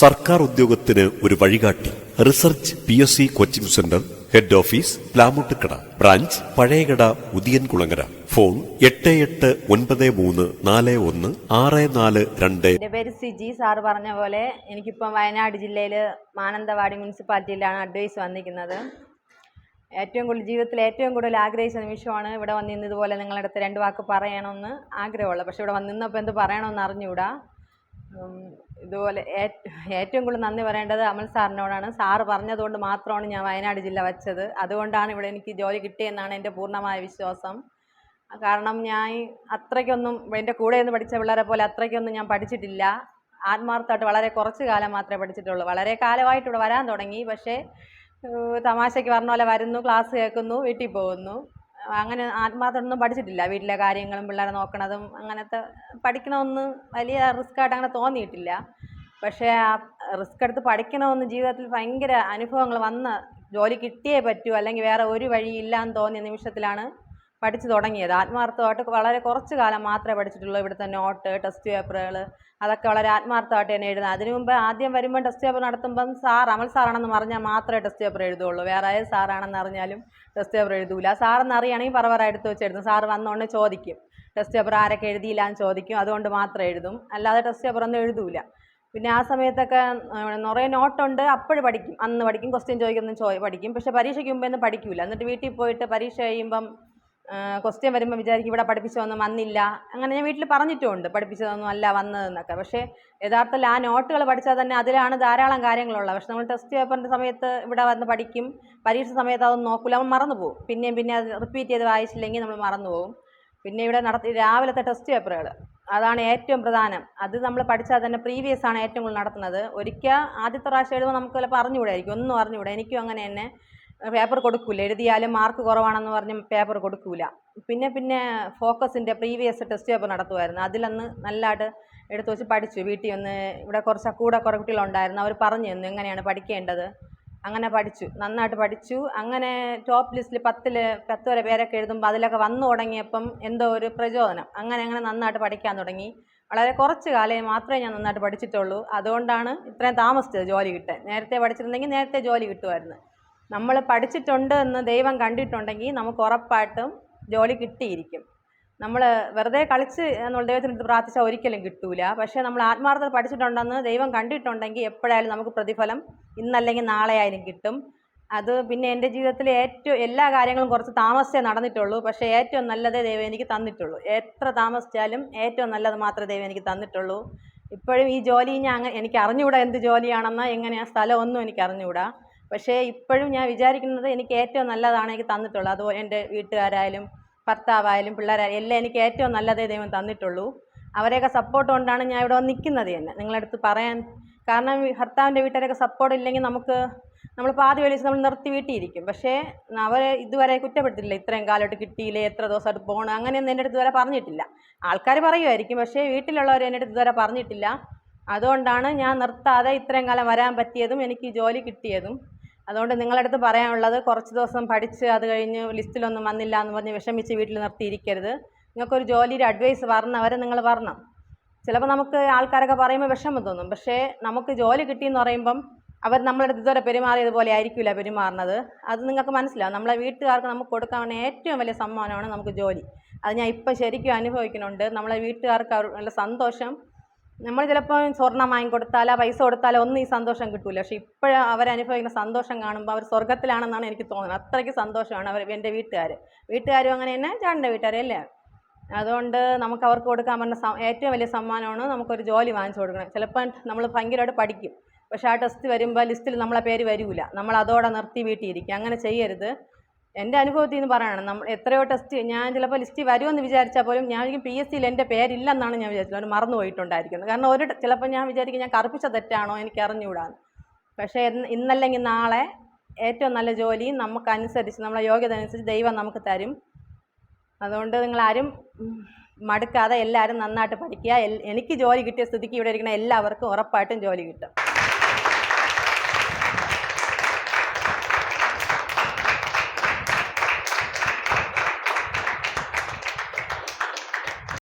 സർക്കാർ ഉദ്യോഗത്തിന് ഒരു വഴികാട്ടി. Research P S C coaching centre head office Plamoottukada branch Pazhayakada Udiyankulangara phone എട്ട് എട്ട് ഒൻപത് മൂന്ന് നാല് ഒന്ന് ആറ് നാല് രണ്ട്. എന്റെ പേര് സിജി സാറ് പറഞ്ഞ പോലെ എനിക്കിപ്പം വയനാട് ജില്ലയിൽ മാനന്തവാടി മുനിസിപ്പാലിറ്റിയിലാണ് അഡ്വൈസ് വന്നിരിക്കുന്നത്. ഏറ്റവും കൂടുതൽ ജീവിതത്തിൽ ഏറ്റവും കൂടുതൽ ആഗ്രഹിച്ച നിമിഷമാണ് ഇവിടെ വന്ന് ഇന്ന് ഇതുപോലെ നിങ്ങളുടെ അടുത്ത് രണ്ട് വാക്ക് പറയണമെന്ന് ആഗ്രഹമുള്ളത്. പക്ഷേ ഇവിടെ വന്നിന്നപ്പോൾ എന്ത് പറയണമെന്ന് അറിഞ്ഞുകൂടാ. ഇതുപോലെ ഏറ്റ്- ഏറ്റവും കൂടുതൽ നന്ദി പറയേണ്ടത് അമൽ സാറിനോടാണ്. സാറ് പറഞ്ഞതുകൊണ്ട് മാത്രമാണ് ഞാൻ വയനാട് ജില്ല വച്ചത്. അതുകൊണ്ടാണ് ഇവിടെ എനിക്ക് ജോലി കിട്ടിയെന്നാണ് എന്റെ പൂർണമായ വിശ്വാസം. കാരണം ഞാൻ അത്രയ്ക്കൊന്നും എന്റെ കൂടെ നിന്ന് പഠിച്ച പിള്ളേരെ പോലെ അത്രയ്ക്കൊന്നും ഞാൻ പഠിച്ചിട്ടില്ല. ആത്മാർത്ഥമായിട്ട് വളരെ കുറച്ച് കാലം മാത്രമേ പഠിച്ചിട്ടുള്ളൂ. വളരെ കാലമായിട്ട് ഇവിടെ വരാൻ തുടങ്ങി. പക്ഷേ തമാശയ്ക്ക് പറഞ്ഞ പോലെ വരുന്നു ക്ലാസ് കേൾക്കുന്നു വീട്ടിൽ പോകുന്നു. അങ്ങനെ ആത്മാർത്ഥമൊന്നും പഠിച്ചിട്ടില്ല. വീട്ടിലെ കാര്യങ്ങളും പിള്ളേരെ നോക്കണതും അങ്ങനത്തെ പഠിക്കണമെന്ന് വലിയ റിസ്ക് ആയിട്ട് അങ്ങനെ തോന്നിയിട്ടില്ല. പക്ഷേ ആ റിസ്ക് എടുത്ത് പഠിക്കണമെന്ന് ജീവിതത്തിൽ ഭയങ്കര അനുഭവങ്ങൾ വന്ന ജോലി കിട്ടിയേ പറ്റൂ. അല്ലെങ്കിൽ വേറെ ഒരു വഴിയില്ല എന്ന് തോന്നിയ നിമിഷത്തിലാണ് പഠിച്ചു തുടങ്ങിയത്. ആത്മാർത്ഥമായിട്ട് വളരെ കുറച്ച് കാലം മാത്രമേ പഠിച്ചിട്ടുള്ളൂ. ഇവിടുത്തെ നോട്ട് ടെസ്റ്റ് പേപ്പറുകൾ അതൊക്കെ വളരെ ആത്മാർത്ഥമായിട്ട് തന്നെ എഴുതുന്നത്. അതിനു മുമ്പ് ആദ്യം വരുമ്പോൾ ടെസ്റ്റ് പേപ്പർ നടത്തുമ്പം സാർ അമൽ സാറാണെന്ന് പറഞ്ഞാൽ മാത്രമേ ടെസ്റ്റ് പേപ്പർ എഴുതുള്ളൂ. വേറെ ഏത് സാറാണെന്ന് അറിഞ്ഞാലും ടെസ്റ്റ് പേപ്പർ എഴുതൂല. സാറെന്ന് അറിയുകയാണെങ്കിൽ പറവറ എടുത്ത് വെച്ച് എഴുതും സാറ് വന്നോണ്ട് ചോദിക്കും. ടെസ്റ്റ് പേപ്പർ ആരൊക്കെ എഴുതിയില്ല എന്ന് ചോദിക്കും. അതുകൊണ്ട് മാത്രം എഴുതും. അല്ലാതെ ടെസ്റ്റ് പേപ്പർ ഒന്നും എഴുതൂല. പിന്നെ ആ സമയത്തൊക്കെ നിറയെ നോട്ടുണ്ട് അപ്പോഴും പഠിക്കും. അന്ന് പഠിക്കും. ക്വസ്റ്റ്യൻ ചോദിക്കുന്ന ചോ പഠിക്കും. പക്ഷേ പരീക്ഷയ്ക്ക് മുമ്പേ ഒന്നും പഠിക്കൂല. എന്നിട്ട് വീട്ടിൽ പോയിട്ട് പരീക്ഷ കഴിയുമ്പം ക്വസ്റ്റ്യൻ വരുമ്പോൾ വിചാരിക്കും ഇവിടെ പഠിപ്പിച്ചതൊന്നും വന്നില്ല. അങ്ങനെ ഞാൻ വീട്ടിൽ പറഞ്ഞിട്ടുമുണ്ട് പഠിപ്പിച്ചതൊന്നും അല്ല വന്നതെന്നൊക്കെ. പക്ഷേ യഥാർത്ഥത്തിൽ ആ നോട്ടുകൾ പഠിച്ചാൽ തന്നെ അതിലാണ് ധാരാളം കാര്യങ്ങളുള്ളത്. പക്ഷെ നമ്മൾ ടെസ്റ്റ് പേപ്പറിന്റെ സമയത്ത് ഇവിടെ വന്ന് പഠിക്കും. പരീക്ഷ സമയത്ത് അതൊന്നും നോക്കില്ല നമ്മൾ മറന്നു പോകും. പിന്നെയും പിന്നെ അത് റിപ്പീറ്റ് ചെയ്ത് വായിച്ചില്ലെങ്കിൽ നമ്മൾ മറന്നു പോകും. പിന്നെ ഇവിടെ നടത്തി രാവിലത്തെ ടെസ്റ്റ് പേപ്പറുകൾ അതാണ് ഏറ്റവും പ്രധാനം. അത് നമ്മൾ പഠിച്ചാൽ തന്നെ പ്രീവിയസ് ആണ് ഏറ്റവും കൂടുതൽ നടത്തുന്നത്. ഒരിക്കൽ ആദ്യത്തെ പ്രാവശ്യം എഴുതുമ്പോൾ നമുക്ക് ചിലപ്പോൾ അറിഞ്ഞുകൂടായിരിക്കും. ഒന്നും അറിഞ്ഞുകൂടാ. എനിക്കും അങ്ങനെ തന്നെ. പേപ്പർ കൊടുക്കൂല. എഴുതിയാലും മാർക്ക് കുറവാണെന്ന് പറഞ്ഞ് പേപ്പർ കൊടുക്കൂല. പിന്നെ പിന്നെ ഫോക്കസിന്റെ പ്രീവിയസ് ടെസ്റ്റ് പേപ്പർ നടത്തുമായിരുന്നു അതിലന്ന് നല്ലതായിട്ട് എടുത്തു വെച്ച് പഠിച്ചു. വീട്ടിൽ ഒന്ന് ഇവിടെ കുറച്ച് കൂടെ കുറേ കുട്ടികളുണ്ടായിരുന്നു. അവർ പറഞ്ഞു തന്നു എങ്ങനെയാണ് പഠിക്കേണ്ടത്. അങ്ങനെ പഠിച്ചു. നന്നായിട്ട് പഠിച്ചു. അങ്ങനെ ടോപ്പ് ലിസ്റ്റിൽ പത്തിൽ പത്ത് വരെ പേരൊക്കെ എഴുതുമ്പോൾ അതിലൊക്കെ വന്നു തുടങ്ങിയപ്പം എന്തോ ഒരു പ്രചോദനം. അങ്ങനെ അങ്ങനെ നന്നായിട്ട് പഠിക്കാൻ തുടങ്ങി. വളരെ കുറച്ച് കാലം മാത്രമേ ഞാൻ നന്നായിട്ട് പഠിച്ചിട്ടുള്ളൂ. അതുകൊണ്ടാണ് ഇത്രയും താമസിച്ചത് ജോലി കിട്ടാൻ. നേരത്തെ പഠിച്ചിരുന്നെങ്കിൽ നേരത്തെ ജോലി കിട്ടുമായിരുന്നു. നമ്മൾ പഠിച്ചിട്ടുണ്ട് എന്ന് ദൈവം കണ്ടിട്ടുണ്ടെങ്കിൽ നമുക്ക് ഉറപ്പായിട്ടും ജോലി കിട്ടിയിരിക്കും. നമ്മൾ വെറുതെ കളിച്ച് എന്നുള്ള ദൈവത്തിനടുത്ത് പ്രാർത്ഥിച്ചാൽ ഒരിക്കലും കിട്ടൂല. പക്ഷേ നമ്മൾ ആത്മാർത്ഥത പഠിച്ചിട്ടുണ്ടെന്ന് ദൈവം കണ്ടിട്ടുണ്ടെങ്കിൽ എപ്പോഴായാലും നമുക്ക് പ്രതിഫലം ഇന്നല്ലെങ്കിൽ നാളെ ആയാലും കിട്ടും. അത് പിന്നെ എന്റെ ജീവിതത്തിലെ ഏറ്റവും എല്ലാ കാര്യങ്ങളും കുറച്ച് താമസിച്ചേ നടന്നിട്ടുള്ളൂ. പക്ഷേ ഏറ്റവും നല്ലതേ ദൈവം എനിക്ക് തന്നിട്ടുള്ളൂ. എത്ര താമസിച്ചാലും ഏറ്റവും നല്ലത് മാത്രമേ ദൈവം എനിക്ക് തന്നിട്ടുള്ളൂ. ഇപ്പോഴും ഈ ജോലി ഞാൻ അങ്ങനെ എനിക്ക് അറിഞ്ഞുകൂടാ എന്ത് ജോലിയാണെന്ന് എങ്ങനെയാണ് സ്ഥലമൊന്നും എനിക്ക് അറിഞ്ഞുകൂടാ. പക്ഷേ ഇപ്പോഴും ഞാൻ വിചാരിക്കുന്നത് എനിക്ക് ഏറ്റവും നല്ലതാണ് എനിക്ക് തന്നിട്ടുള്ളത് അതുപോലെ എന്റെ വീട്ടുകാരായാലും ഭർത്താവായാലും പിള്ളേരായാലും എല്ലാം എനിക്ക് ഏറ്റവും നല്ലതേ ദൈവം തന്നിട്ടുള്ളൂ. അവരെയൊക്കെ സപ്പോർട്ട് കൊണ്ടാണ് ഞാൻ ഇവിടെ നിൽക്കുന്നത് തന്നെ. നിങ്ങളടുത്ത് പറയാൻ കാരണം ഭർത്താവിന്റെ വീട്ടുകാരൊക്കെ സപ്പോർട്ട് ഇല്ലെങ്കിൽ നമുക്ക് നമ്മൾ പാതി വലിച്ച് നമ്മൾ നിർത്തി വീട്ടിയിരിക്കും. പക്ഷേ അവരെ ഇതുവരെ കുറ്റപ്പെടുത്തില്ല ഇത്രയും കാലമായിട്ട് കിട്ടിയില്ലേ എത്ര ദിവസമായിട്ട് പോകണം അങ്ങനെയൊന്നും എന്റെ അടുത്ത് വരെ പറഞ്ഞിട്ടില്ല. ആൾക്കാർ പറയുമായിരിക്കും പക്ഷേ വീട്ടിലുള്ളവർ എന്റെ അടുത്ത് ഇതുവരെ പറഞ്ഞിട്ടില്ല. അതുകൊണ്ടാണ് ഞാൻ നിർത്താതെ ഇത്രയും കാലം വരാൻ പറ്റിയതും എനിക്ക് ജോലി കിട്ടിയതും. അതുകൊണ്ട് നിങ്ങളുടെ അടുത്ത് പറയാനുള്ളത് കുറച്ച് ദിവസം പഠിച്ച് അത് കഴിഞ്ഞ് ലിസ്റ്റിലൊന്നും വന്നില്ല എന്ന് പറഞ്ഞ് വിഷമിച്ച് വീട്ടിൽ നിർത്തിയിരിക്കരുത്. നിങ്ങൾക്കൊരു ജോലിയുടെ അഡ്വൈസ് പറഞ്ഞവരെ നിങ്ങൾ വരണം. ചിലപ്പോൾ നമുക്ക് ആൾക്കാരൊക്കെ പറയുമ്പോൾ വിഷമം തോന്നും. പക്ഷേ നമുക്ക് ജോലി കിട്ടിയെന്ന് പറയുമ്പം അവർ അടുത്ത് ഇതുവരെ പെരുമാറിയതുപോലെ ആയിരിക്കില്ല പെരുമാറുന്നത്. അത് നിങ്ങൾക്ക് മനസ്സിലാവും. നമ്മളെ വീട്ടുകാർക്ക് നമുക്ക് കൊടുക്കാൻ ഏറ്റവും വലിയ സമ്മാനമാണ് നമുക്ക് ജോലി. അത് ഞാൻ ഇപ്പം ശരിക്കും അനുഭവിക്കുന്നുണ്ട്. നമ്മളെ വീട്ടുകാർക്ക് നല്ല സന്തോഷം. നമ്മൾ ചിലപ്പോൾ സ്വർണം വാങ്ങിക്കൊടുത്താലോ പൈസ കൊടുത്താലോ ഒന്നും ഈ സന്തോഷം കിട്ടില്ല പക്ഷെ ഇപ്പോഴും അവരനുഭവിക്കുന്ന സന്തോഷം കാണുമ്പോൾ അവർ സ്വർഗത്തിലാണെന്നാണ് എനിക്ക് തോന്നുന്നത്. അത്രയ്ക്ക് സന്തോഷമാണ് അവർ എന്റെ വീട്ടുകാർ വീട്ടുകാരും അങ്ങനെ തന്നെ ചേട്ടന്റെ വീട്ടുകാരും അല്ലേ? അതുകൊണ്ട് നമുക്ക് അവർക്ക് കൊടുക്കാൻ പറ്റുന്ന ഏറ്റവും വലിയ സമ്മാനമാണ് നമുക്കൊരു ജോലി വാങ്ങിച്ചു കൊടുക്കണം. ചിലപ്പോൾ നമ്മൾ ഭയങ്കരമായിട്ട് പഠിക്കും. പക്ഷേ ആ ടെസ്റ്റ് വരുമ്പോൾ ലിസ്റ്റിൽ നമ്മളെ പേര് വരില്ല നമ്മൾ അതോടെ നിർത്തി വീട്ടിയിരിക്കും അങ്ങനെ ചെയ്യരുത്. എന്റെ അനുഭവത്തിൽ നിന്ന് പറയണം. നമ്മൾ എത്രയോ ടെസ്റ്റ് ഞാൻ ചിലപ്പോൾ ലിസ്റ്റ് വരുമെന്ന് വിചാരിച്ചാൽ പോലും ഞാൻ പി എസ് സിയിൽ എന്റെ പേരില്ലെന്നാണ് ഞാൻ വിചാരിച്ചത്. അവർ മറന്നു പോയിട്ടുണ്ടായിരിക്കുന്നത് കാരണം ഒരു ചിലപ്പോൾ ഞാൻ വിചാരിക്കും ഞാൻ കറുപ്പിച്ച തെറ്റാണോ എനിക്ക് അറിഞ്ഞുകൂടാന്ന്. പക്ഷേ ഇന്നല്ലെങ്കിൽ നാളെ ഏറ്റവും നല്ല ജോലി നമുക്കനുസരിച്ച് നമ്മളെ യോഗ്യത അനുസരിച്ച് ദൈവം നമുക്ക് തരും. അതുകൊണ്ട് നിങ്ങളാരും മടുക്കാതെ എല്ലാവരും നന്നായിട്ട് പഠിക്കുക. എനിക്ക് ജോലി കിട്ടിയ സ്ഥിതിക്ക് ഇവിടെ ഇരിക്കുന്ന എല്ലാവർക്കും ഉറപ്പായിട്ടും ജോലി കിട്ടും.